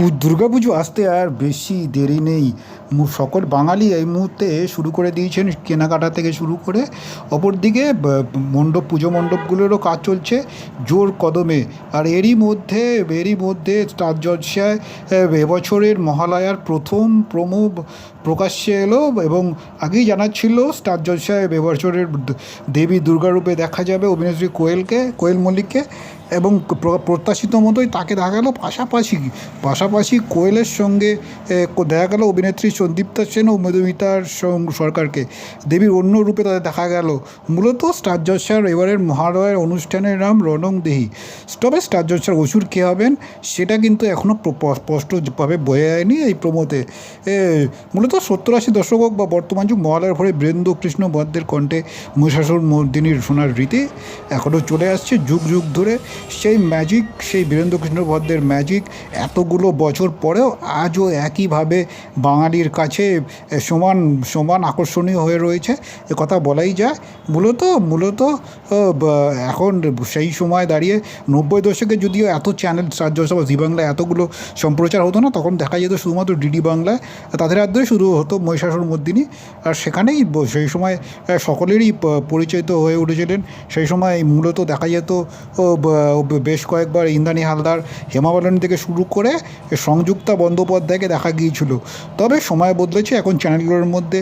পু- দুর্গাপুজো আসতে আর বেশি দেরি নেই। সকল বাঙালি এই মুহূর্তে শুরু করে দিয়েছেন কেনাকাটা থেকে শুরু করে। অপরদিকে মণ্ডপ, পুজো মণ্ডপগুলোরও কাজ চলছে জোর কদমে। আর এরই মধ্যে এরই মধ্যে স্টার জলসায় এবছরের মহালয়ার প্রথম প্রোমো প্রকাশ্যে এলো এবং আগেই জানাচ্ছিল স্টার জলসায় এবছরের দেবী দুর্গারূপে দেখা যাবে অভিনেত্রী কোয়েলকে কোয়েল মল্লিককে। এবং প্রত্যাশিত মতোই তাকে দেখা গেল। পাশাপাশি পাশাপাশি কোয়েলের সঙ্গে দেখা গেল অভিনেত্রী সন্দীপ্তা সেন ও মধুমিতার সরকারকে। দেবীর অন্য রূপে তাদের দেখা গেল। মূলত স্টার জলসার এবারের মহালয়ার অনুষ্ঠানের নাম রণং দেহি। তবে স্টার জলসার অসুর কে হবেন, সেটা কিন্তু এখনও স্পষ্টভাবে বোঝা যায়নি এই প্রমোতে। মূলত সত্তর আশি দশক বা বর্তমান যুগ মহালয়ার ভরে বীরেন্দ্র কৃষ্ণ বদ্দের কণ্ঠে মহিষাসুর মর্দিনীর শোনার রীতি এখনও চলে আসছে যুগ যুগ ধরে। সেই ম্যাজিক সেই বীরেন্দ্র কৃষ্ণ বদ্দের ম্যাজিক এতগুলো বছর পরেও আজও একইভাবে বাঙালির কাছে সমান সমান আকর্ষণীয় হয়ে রয়েছে। এ কথা বলাই যায়, মূলত মূলত এখন সেই সময় দাঁড়িয়ে নব্বই দশকে যদিও এত চ্যানেল রাজ্যসভা জি বাংলায় এতগুলো সম্প্রচার হতো না, তখন দেখা যেত শুধুমাত্র ডিডি বাংলায়। তাদের হাত ধরে শুরু হতো মহিষাসুর মর্দিনী, আর সেখানেই সেই সময় সকলেরই পরিচিত হয়ে উঠেছিলেন। সেই সময় মূলত দেখা যেত বেশ কয়েকবার ইন্দ্রাণী হালদার হেমা মালিনী থেকে শুরু করে সংযুক্তা বন্দ্যোপাধ্যায়কে দেখা গিয়েছিল। তবে সময় বদলেছে, এখন চ্যানেলগুলোর মধ্যে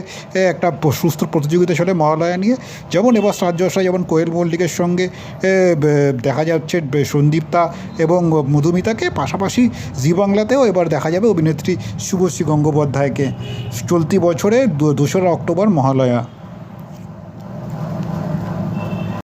একটা সুস্থ প্রতিযোগিতা চলে মহালয়া নিয়ে। যেমন এবার স্টার যেমন কোয়েল মল্লিকের সঙ্গে দেখা যাচ্ছে সন্দীপ্তা এবং মধুমিতাকে। পাশাপাশি জি বাংলাতেও এবার দেখা যাবে অভিনেত্রী শুভশ্রী গঙ্গোপাধ্যায়কে। চলতি বছরে দোসরা অক্টোবর মহালয়া।